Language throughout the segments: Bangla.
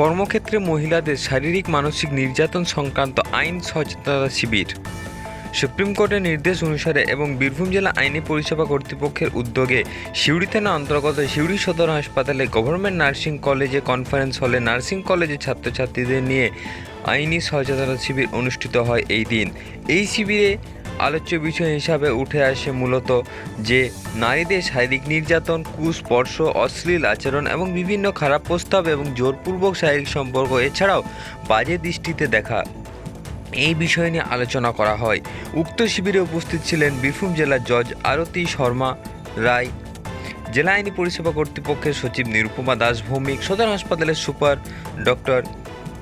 কর্মক্ষেত্রে মহিলাদের শারীরিক মানসিক নির্যাতন সংক্রান্ত আইন সচেতনতা শিবির। সুপ্রিম কোর্টের নির্দেশ অনুসারে এবং বীরভূম জেলা আইনি পরিষেবা কর্তৃপক্ষের উদ্যোগে সিউড়ি থানা অন্তর্গত সিউড়ি সদর হাসপাতালে গভর্নমেন্ট নার্সিং কলেজে কনফারেন্স হলে নার্সিং কলেজের ছাত্রছাত্রীদের নিয়ে আইনি সচেতনতা শিবির অনুষ্ঠিত হয় এই দিন। এই শিবিরে আলোচ্য বিষয় হিসাবে উঠে আসে মূলত যে নারীদের শারীরিক নির্যাতন, কুস্পর্শ, অশ্লীল আচরণ এবং বিভিন্ন খারাপ প্রস্তাব এবং জোরপূর্বক শারীরিক সম্পর্ক এছাড়াও বাজে দৃষ্টিতে দেখা এই বিষয় নিয়ে আলোচনা করা হয়। উক্ত শিবিরে উপস্থিত ছিলেন বীরভূম জেলার জজ আরতি শর্মা রায়, জেলা আইনি পরিষেবা কর্তৃপক্ষের সচিব নিরুপমা দাস ভৌমিক, সদর হাসপাতালের super doctor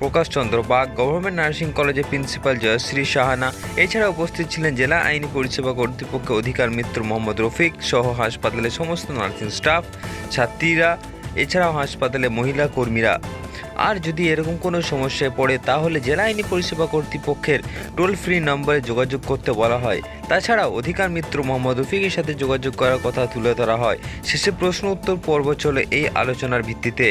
Prakash Chandra Bag, government nursing কলেজের প্রিন্সিপাল জয়শ্রী সাহানা, এছাড়া উপস্থিত ছিলেন জেলা আইনি পরিষেবা কর্তৃপক্ষের অধিকার মিত্র মোহাম্মদ রফিক সহ হাসপাতালের সমস্ত নার্সিং স্টাফ, ছাত্রীরা, এছাড়াও হাসপাতালে মহিলা কর্মীরা। আর যদি এরকম কোনো সমস্যায় পড়ে, তাহলে জেলা আইনি পরিষেবা কর্তৃপক্ষের টোল ফ্রি নম্বরে যোগাযোগ করতে বলা হয়। তাছাড়াও অধিকার মিত্র মোহাম্মদ রফিকের সাথে যোগাযোগ করার কথা তুলে ধরা হয়। শেষে প্রশ্ন উত্তর পর্ব চলে এই আলোচনার ভিত্তিতে।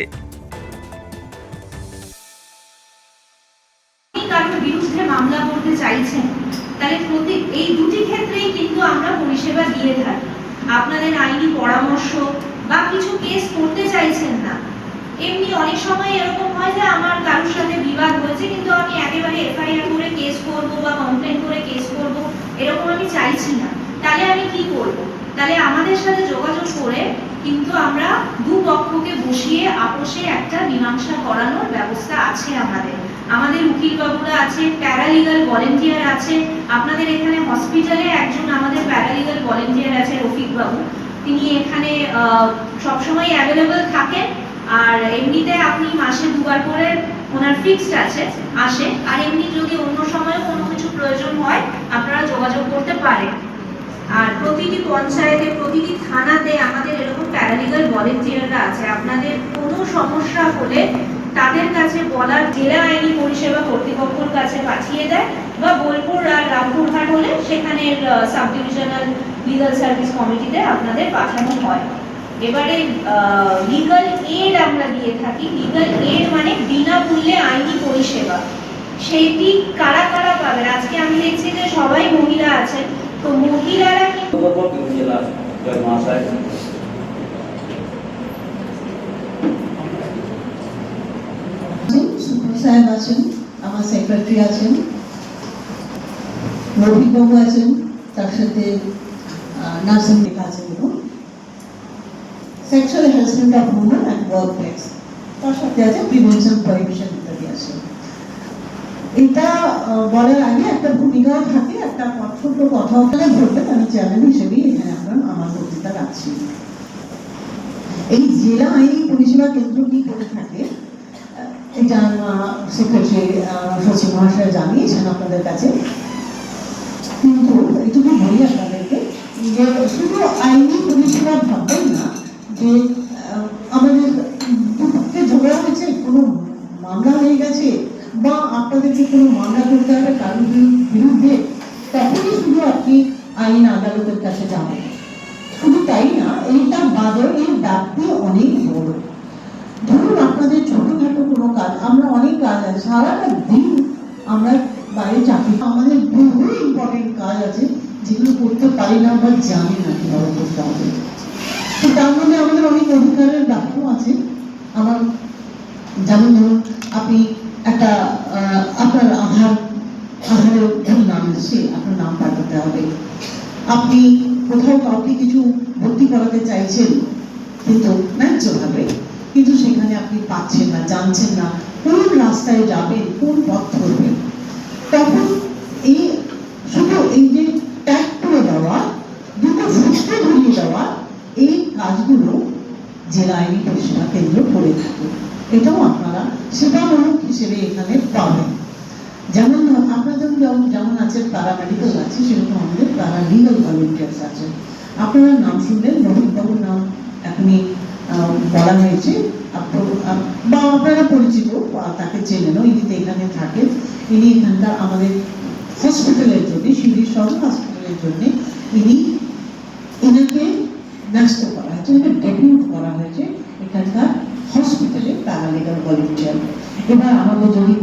তাহলে প্রতি এই দুটি ক্ষেত্রেই কিন্তু আমরা পরিষেবা দিয়ে থাকি। আপনাদের আইনি পরামর্শ বা কিছু কেস করতে চাইছেন না। এমনি অনেক সময় এরকম হয় যে আমার কারোর সাথে বিবাদ হয়েছে, কিন্তু আমি একেবারে এফআইআর করে কেস করব বা কমপ্লেন করে কেস করব, এরকম আমি চাইছি না। তাহলে আমি কি করব? তাহলে আমাদের সাথে যোগাযোগ করে কিন্তু আমরা দু পক্ষকে বসিয়ে আপোষে একটা মীমাংসা করানোর ব্যবস্থা আছে আমাদের। আমাদের উকিল বাবুরা আছে প্যারালিগাল ভলেন্টিয়ার আছে, আপনাদের এখানে হসপিটালে একজন আমাদের প্যারালিগাল ভলেন্টিয়ার আছে রফিক বাবু তিনি এখানে সবসময় অ্যাভেলেবল থাকেন। আর এমনিতে আপনি মাসে দুবার করে ওনার ফিক্সড আছে, আসে। আর এমনি যদি অন্য সময় কোনো কিছু প্রয়োজন হয়, আপনারা যোগাযোগ করতে পারেন। আর প্রতিটি পঞ্চায়েতে, প্রতিটি থানাতে আমাদের এরকম প্যারালিগাল ভলেন্টিয়াররা আছে। আপনাদের কোনো সমস্যা হলে তাদের কাছে বলার জেলা আইনি পরিষেবা কর্তৃপক্ষের কাছে পাঠিয়ে দেয় বা বোলপুর আর রামপুরহাট হলে সেখানের সাব ডিভিশনাল লিগাল সার্ভিস কমিটিতে আপনাদের পাঠানো হয়। এবারে লিগাল এড আমরা দিয়ে থাকি। লিগাল এড মানে বিনামূল্যে আইনি পরিষেবা। সেইটি কারা কারা পাবেন? আজকে আমি দেখছি যে সবাই মহিলা আছেন। তো মহিলারা সাহেব আছেন, আমার সেক্রেটারি আছেন রফিকবাবু আছেন, তার সাথে নার্সিং লেখা আছে। Sexual harassment of women and workplace তার সাথে আছে প্রিভেনশন প্রহিবিশন ইত্যাদি আছে এটা বলার আগে একটা ভূমিকাও থাকে, একটা ছোট্ট কথা ওখানে বলবেন, আমি চেয়ারম্যান হিসেবেই এখানে আপনার আমার বক্তৃতা রাখছি। এই জেলা আইনি পরিষেবা কেন্দ্র কি করে থাকে? এটা সেক্রেটারি সচিব মহাশয় জানিয়েছেন আপনাদের কাছে। কিন্তু এটুকু বলি আপনাদেরকে যে শুধু আইনি পরিষেবা ভাববেন না যে আমাদের দুপক্ষে ঝগড়া হয়েছে, কোনো মামলা হয়ে গেছে বা আপনাদেরকে কোনো মামলা করতে হবে কারোর বিরুদ্ধে, তখনই শুধু আপনি আইন আদালতের কাছে যাবেন শুধু তাই না, এইটা বাদে এর ব্যাপ্তি অনেক বড়। ধরুন আপনাদের ছোটখাটো কোনো কাজ, আমরা অনেক কাজ আছে, সারাটা দিন আমরা বাইরে চাকরি, আমাদের বহু ইম্পর্টেন্ট কাজ আছে যেগুলো করতে পারি না বা জানি না কীভাবে করতে হবে। তার মধ্যে আমাদের অনেক অধিকারের ব্যাপ্য আছে। আমার যেমন ধরুন, আপনি একটা আপনার আধার আধারের ভুল নাম এসছে, আপনার নাম পাল্টাতে হবে। আপনি কোথাও কাউকে কিছু ভর্তি করাতে চাইছেন, কিন্তু ন্যায্যভাবে, কিন্তু সেখানে আপনি পাচ্ছেন না, জানছেন না, কোন রাস্তায় যাবেন, কোন পথ ধরবেন। তখন এই শুধু এই যে ট্যাগ করে দেওয়া, দুটো সূত্র ধরিয়ে কাজগুলো জেলা আইনি পরিষেবা কেন্দ্র করে থাকে। এটাও আপনারা সেবামূলক হিসেবে এখানে পাবেন। যেমন আপনাদের যেমন যেমন আছে তারা প্যারামেডিক্যাল আছে, সেরকম আমাদের তারা প্যারালিগাল ভলেন্টিয়ার্স আছে। আপনারা নাম শুনলেন রোহিতবাবুর নাম এখনই বলা হয়েছে। বা আপনারা পরিচিত তাকে চেনেন ইনি তো এখানে থাকেন। ইনি এখানকার আমাদের হসপিটালের জন্য শিবির সদর হসপিটালের জন্য ইনি এনাকে করা হয়েছে। এখানকার হসপিটালে প্যারালিগাল ভলেন্টিয়ার এবার আমাদের যদি